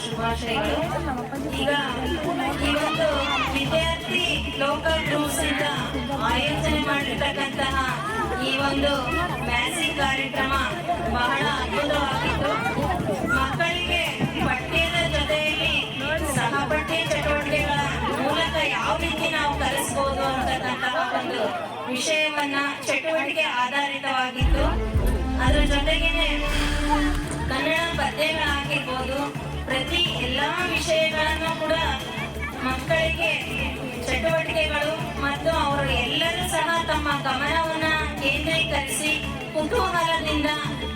ಶುಭಾಶಯಗಳು ಈಗ ಒಂದು ವಿದ್ಯಾರ್ಥಿ ಲೋಕಲ್ ಗ್ರೂಪ್ಸ್ ಇಂದ ಆಯೋಜನೆ ಮಾಡಿರ್ತಕ್ಕಂತಹ ಈ ಒಂದು ಮ್ಯಾಸಿಕ್ ಕಾರ್ಯಕ್ರಮ ಬಹಳ ಅದ್ಭುತವಾಗಿತ್ತು ಮಕ್ಕಳಿಗೆ ಪಠ್ಯದ ಜೊತೆಯಲ್ಲಿ ಸಹಪಠ್ಯ ಚಟುವಟಿಕೆಗಳ ಮೂಲಕ ಯಾವ ರೀತಿ ನಾವು ಕಲಿಸ್ಬೋದು ಅಂತಕ್ಕಂತಹ ಒಂದು ವಿಷಯವನ್ನ ಚಟುವಟಿಕೆ ಆಧಾರಿತವಾಗಿತ್ತು ಅದರ ಜೊತೆಗೇನೆ ಕನ್ನಡ ಪದ್ಯಗಳಾಗಿರ್ಬೋದು ಪ್ರತಿ ಎಲ್ಲ ವಿಷಯಗಳನ್ನು ಕೂಡ ಮಕ್ಕಳಿಗೆ ಚಟುವಟಿಕೆಗಳು ಮತ್ತು ಅವರು ಎಲ್ಲರೂ ಸಹ ತಮ್ಮ ಗಮನವನ್ನ ಕೇಂದ್ರೀಕರಿಸಿ ಕುತೂಹಲದಿಂದ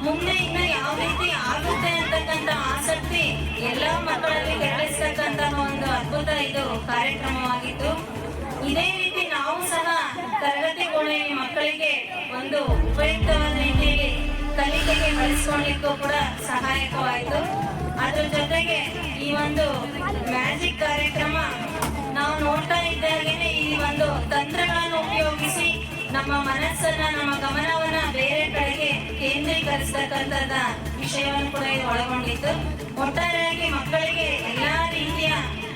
ಮುಂದೆ ಇನ್ನು ಯಾವ ರೀತಿ ಆಗುತ್ತೆ ಅಂತಕ್ಕಂಥ ಆಸಕ್ತಿ ಎಲ್ಲ ಮಕ್ಕಳಲ್ಲಿ ಕೆರಳಿಸ್ತಕ್ಕಂತಹ ಒಂದು ಅದ್ಭುತ ಇದು ಕಾರ್ಯಕ್ರಮವಾಗಿತ್ತು ಇದೇ ರೀತಿ ನಾವು ಸಹ ತರಗತಿಗಳಲ್ಲಿ ಮಕ್ಕಳಿಗೆ ಒಂದು ಉಪಯುಕ್ತವಾದ ರೀತಿಯಲ್ಲಿ ಕಲಿಕೆಗೆ ಬಳಸ್ಕೊಳ್ಳಿಕ್ಕೂ ಕೂಡ ಸಹಾಯಕವಾಯಿತು. ಅದ್ರ ಜೊತೆಗೆ ಈ ಒಂದು ಮ್ಯಾಜಿಕ್ ಕಾರ್ಯಕ್ರಮ ನಾವು ನೋಡ್ತಾ ಇದ್ದಾಗೇನೆ ಈ ಒಂದು ತಂತ್ರಗಳನ್ನು ಉಪಯೋಗಿಸಿ ನಮ್ಮ ಮನಸ್ಸನ್ನ, ನಮ್ಮ ಗಮನವನ್ನ ಬೇರೆ ಕಡೆಗೆ ಕೇಂದ್ರೀಕರಿಸತಕ್ಕಂಥದ್ದ ವಿಷಯವನ್ನು ಕೂಡ ಇದು ಒಳಗೊಂಡಿತ್ತು. ಒಟ್ಟಾರೆಯಾಗಿ ಮಕ್ಕಳಿಗೆ ಎಲ್ಲಾ ರೀತಿಯ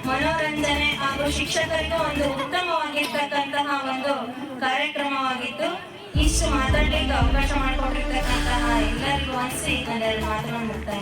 ಮನೋರಂಜನೆ ಹಾಗೂ ಶಿಕ್ಷಕರಿಗೂ ಒಂದು ಉತ್ತಮವಾಗಿರ್ತಕ್ಕಂತಹ ಒಂದು ಕಾರ್ಯಕ್ರಮವಾಗಿತ್ತು. ಇಷ್ಟು ಮಾತಾಡ್ಲಿಕ್ಕೆ ಅವಕಾಶ ಮಾಡಿಕೊಟ್ಟಿರ್ತಕ್ಕಂತಹ ಎಲ್ಲರಿಗೂ ಅನಿಸಿ ನಾನು ಎರಡು ಮಾತುಗಳನ್ನು ಮುಕ್ತಾಯ